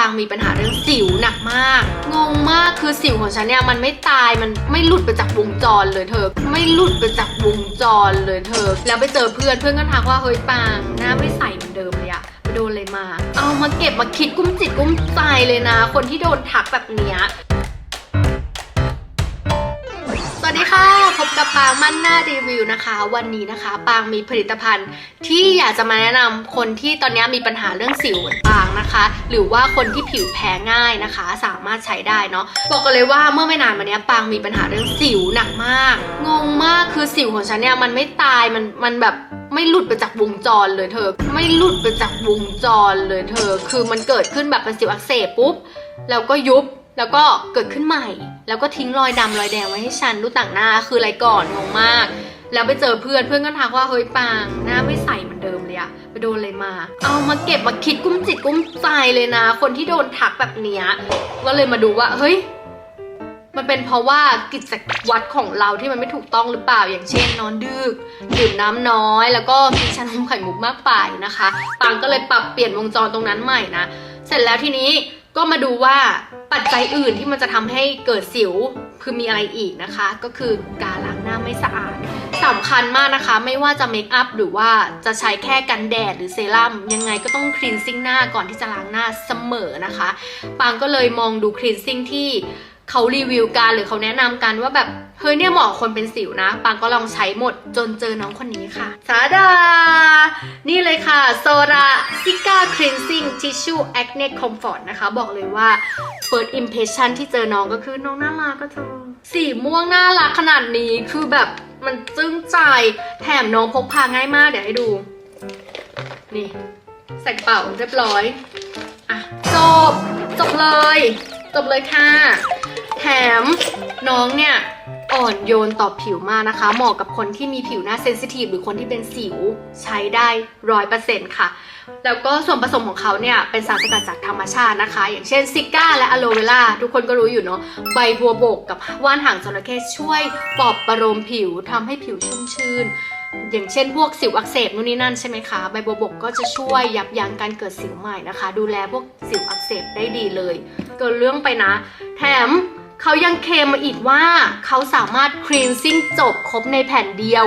ปางมีปัญหาเรื่องสิวหนักมาก งงมากคือสิวของฉันเนี่ยมันไม่ตายมันไม่หลุดไปจากวงจรเลยเธอ ไม่หลุดไปจากวงจรเลยเธอ แล้วไปเจอเพื่อนเพื่อนก็ทักว่าเฮ้ยปางหน้าไม่ใสเหมือนเดิมเลยอะไปโดนเลยมา เอามาเก็บมาคิดกุ้มจิตกุ้มใจเลยนะ คนที่โดนทักแบบเนี้ย สวัสดีค่ะ พบกับปางมั่นหน้ารีวิวนะคะ วันนี้นะคะ ปางมีผลิตภัณฑ์ที่อยากจะมาแนะนำคนที่ตอนนี้มีปัญหาเรื่องสิวปางนะคะ หรือว่าคนที่ผิวแพ้ง่ายนะคะ สามารถใช้ได้เนาะบอกกันเลยว่าเมื่อไม่นานมาเนี้ยปางมีปัญหาเรื่องสิวหนักมาก งงมากคือสิวของฉันเนี่ยมันไม่ตายมันมันแบบไม่หลุดไปจากวงจรเลยเธอ ไม่หลุดไปจากวงจรเลยเธอ คือมันเกิดขึ้นแบบเป็นสิวอักเสบปุ๊บแล้วก็ยุบ แล้วก็เกิดขึ้นใหม่ แล้วก็ทิ้งรอยดำรอยแดงไว้ให้ฉันดูต่างหน้าคืออะไรก่อนงงมาก แล้วไปเจอเพื่อนเพื่อนก็ทักว่าเฮ้ยปางหน้าไม่ใสเหมือนเดิมเลยอะไปโดนอะไรมา เอามาเก็บมาคิดกุ้มจิตกุ้มใจเลยนะ คนที่โดนทักแบบเนี้ยก็เลยมาดูว่าเฮ้ยมันเป็นเพราะว่ากิจวัตรของเราที่มันไม่ถูกต้องหรือเปล่าอย่างเช่น นอนดึกดื่มน้ำน้อย แล้วก็กินชานมไข่มุกมากไปนะคะปางก็เลยปรับเปลี่ยนวงจรตรงนั้นใหม่นะ เสร็จแล้วทีนี้ ก็มาดูว่าปัจจัยอื่นที่มันจะทำให้เกิดสิวคือมีอะไรอีกนะคะ ก็คือการล้างหน้าไม่สะอาดสำคัญมากนะคะ ไม่ว่าจะเมคอัพหรือว่าจะใช้แค่กันแดดหรือเซรั่มยังไงก็ต้องคลีนซิ่งหน้าก่อนที่จะล้างหน้าเสมอนะคะ ปางก็เลยมองดูคลีนซิ่งที่ เขารีวิวกันหรือเขาแนะนำกันว่าแบบเฮ้ยเนี่ยเหมาะคนเป็นสิวนะปางก็ลองใช้หมดจนเจอน้องคนนี้ค่ะสาดา นี่เลยค่ะโซราซิก้าคลีนซิ่งทิชชู่แอคเน c คอมฟอร์ตนะคะ บอกเลยว่า First Impression ที่เจอน้องก็คือน้องน่ารักก็เธอสีม่วงน่ารักขนาดนี้คือแบบมันจึ้งใจ แถมน้องพกพาง่ายมากเดี๋ยวให้ดู นี่ ใส่กระเป๋าเรียบร้อย อะ จบ จบเลย จบเลยค่ะ แถมน้องเนี่ยอ่อนโยนต่อผิวมากนะคะ เหมาะกับคนที่มีผิวหน้าเซนซิทีฟหรือคนที่เป็นสิวใช้ได้ร้อยเปอร์เซ็นต์ค่ะ แล้วก็ส่วนผสมของเขาเนี่ยเป็นสารสกัดจากธรรมชาตินะคะ อย่างเช่นซิก้าและอะโลเวล่าทุกคนก็รู้อยู่เนาะใบบัวบกกับว่านหางจระเข้ช่วยปลอบประโลมผิวทำให้ผิวชุ่มชื่น อย่างเช่นพวกสิวอักเสบนู่นนี่นั่นใช่ไหมคะ ใบบัวบกก็จะช่วยยับยั้งการเกิดสิวใหม่นะคะ ดูแลพวกสิวอักเสบได้ดีเลย เกินเรื่องไปนะ แถม เขายังเคลมมาอีกว่าเขาสามารถคลีนซิ่งจบครบในแผ่นเดียว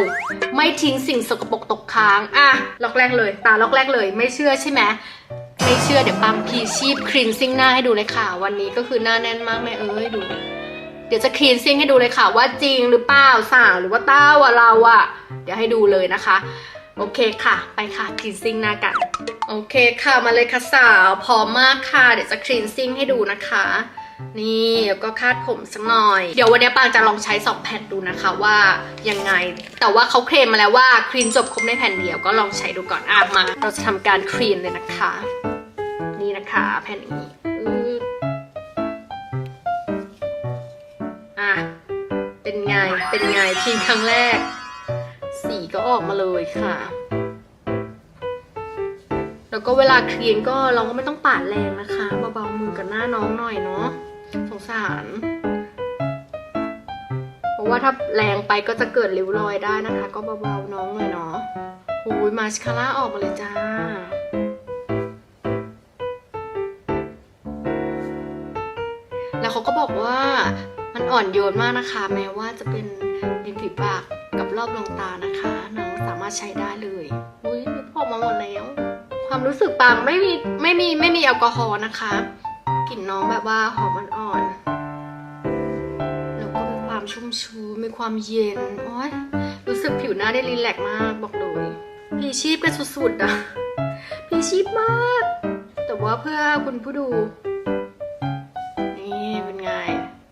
ไม่ทิ้งสิ่งสกปรกตกค้างอะล็อกแรกเลย ตาล็อกแรกเลย ไม่เชื่อใช่ไหมไม่เชื่อเดี๋ยวปังพีชีพคลีนซิ่งหน้าให้ดูเลยค่ะ วันนี้ก็คือหน้าแน่นมากแม่เอ้ยดู เดี๋ยวจะคลีนซิ่งให้ดูเลยค่ะ ว่าจริงหรือเปล่าสาวหรือว่าเต้าอะเราอะเดี๋ยวให้ดูเลยนะคะ โอเคค่ะ ไปค่ะคลีนซิ่งหน้ากัน โอเคค่ะมาเลยค่ะสาวพร้อมมากค่ะ เดี๋ยวจะคลีนซิ่งให้ดูนะคะ นี่แล้วก็คาดผมสักหน่อย เดี๋ยววันนี้ปางจะลองใช้2แผ่นดูนะคะว่ายังไง แต่ว่าเขาเคลมมาแล้วว่าคลีนจบครบในแผ่นเดียวก็ลองใช้ดูก่อนอะมา เราจะทำการคลีนเลยนะคะ นี่นะคะแผ่นนี้อะเป็นไงเป็นไงคลีนครั้งแรก สีก็ออกมาเลยค่ะแล้วก็เวลาคลีนก็เราก็ไม่ต้องปาดแรงนะคะเบาๆมือกับหน้าน้องหน่อยเนาะ สงสาร เพราะว่าถ้าแรงไปก็จะเกิดริ้วรอยได้นะคะ ก็เบาๆน้องหน่อยเนาะโอ้ยมาสคาร่าออกมาเลยจ้าแล้วเขาก็บอกว่ามันอ่อนโยนมากนะคะ แม้ว่าจะเป็นริมฝีปากกับรอบดวงตานะคะน้องสามารถใช้ได้เลยอุ้ยพอมาหมดแล้ว ความรู้สึกปังไม่มีไม่มีไม่มีแอลกอฮอล์นะคะ กลิ่นน้องแบบว่าหอมอ่อนๆ แล้วก็มีความชุ่มชื้นมีความเย็น โอ้ยรู้สึกผิวหน้าได้รีแลกซ์มากบอกเลยพีชีพกันสุดๆอะพีชีพมาก แต่ว่าเพื่อคุณผู้ดู นี่เป็นไง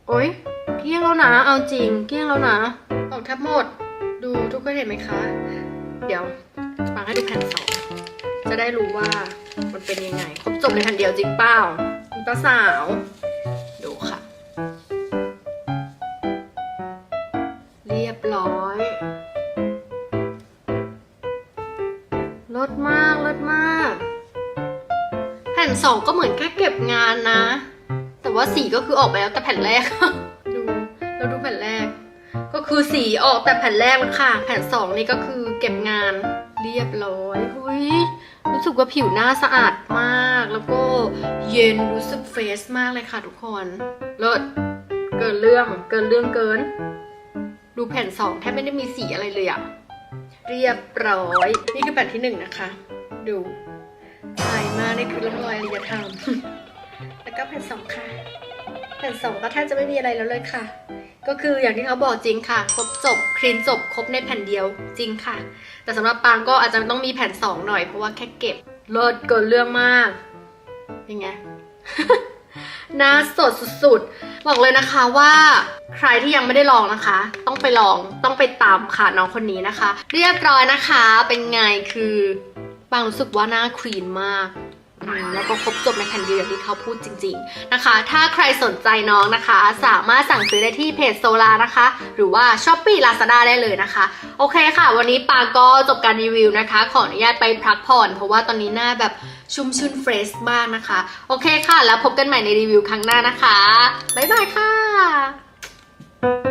โอ๊ยเกี้ยงแล้วนะเอาจริง เกี้ยงแล้วนะออกแทบหมด ดูทุกคนเห็นไหมคะ เดี๋ยวฟังให้ดูแผ่นสองจะได้รู้ว่ามันเป็นยังไง ครบจบในแผ่นเดียวจริงเปล่า มีป้าสาว ดูค่ะ เรียบร้อยลดมากลดมาก แผ่นสองก็เหมือนแค่เก็บงานนะ แต่ว่าสีก็คือออกไปแล้วแต่แผ่นแรก ดูแล้วดูแผ่นแรก ก็คือสีออกแต่แผ่นแรกแล้วค่ะ แผ่นสองนี่ก็คือเก็บงานเรียบร้อยหุย รู้สึกว่าผิวหน้าสะอาดมาก แล้วก็เย็นรู้สึกเฟรชมากเลยค่ะทุกคนเลิศเกินเรื่องเกินเรื่องเกิน ดูแผ่นสองแทบไม่ได้มีสีอะไรเลยอะเรียบร้อย นี่คือแผ่นที่หนึ่งนะคะ ดูใสมากนี่คือร่องรอยอารยธรรมแล้วก็แผ่นสองค่ะ แผ่นสองก็แทบจะไม่มีอะไรแล้วเลยค่ะ ก็คืออย่างที่เขาบอกจริงค่ะ ครบจบคลีนจบครบในแผ่นเดียวจริงค่ะ แต่สำหรับปางก็อาจจะต้องมีแผ่นสองหน่อยเพราะว่าแค่เก็บเลิศเกินเรื่องมากยังไงหน้าสดสุดๆ บอกเลยนะคะว่าใครที่ยังไม่ได้ลองนะคะ ต้องไปลองต้องไปตามค่ะน้องคนนี้นะคะ เรียบร้อยนะคะเป็นไงคือปางรู้สึกว่าหน้าคลีนมาก แล้วก็ครบจบในแผ่นเดียวอย่างที่เขาพูดจริง ๆนะคะ ถ้าใครสนใจน้องนะคะ สามารถสั่งซื้อได้ที่เพจโซลานะคะ หรือว่า s h อ p e e Lazada ได้เลยนะคะ โอเคค่ะ วันนี้ปาก็จบการรีวิวนะคะ ขออนุญาตไปพักผ่อน เพราะว่าตอนนี้หน้าแบบชุ่มชื่นเฟรชมากนะคะ โอเคค่ะ แล้วพบกันใหม่ในรีวิวครั้งหน้านะคะบ๊ายบายค่ะ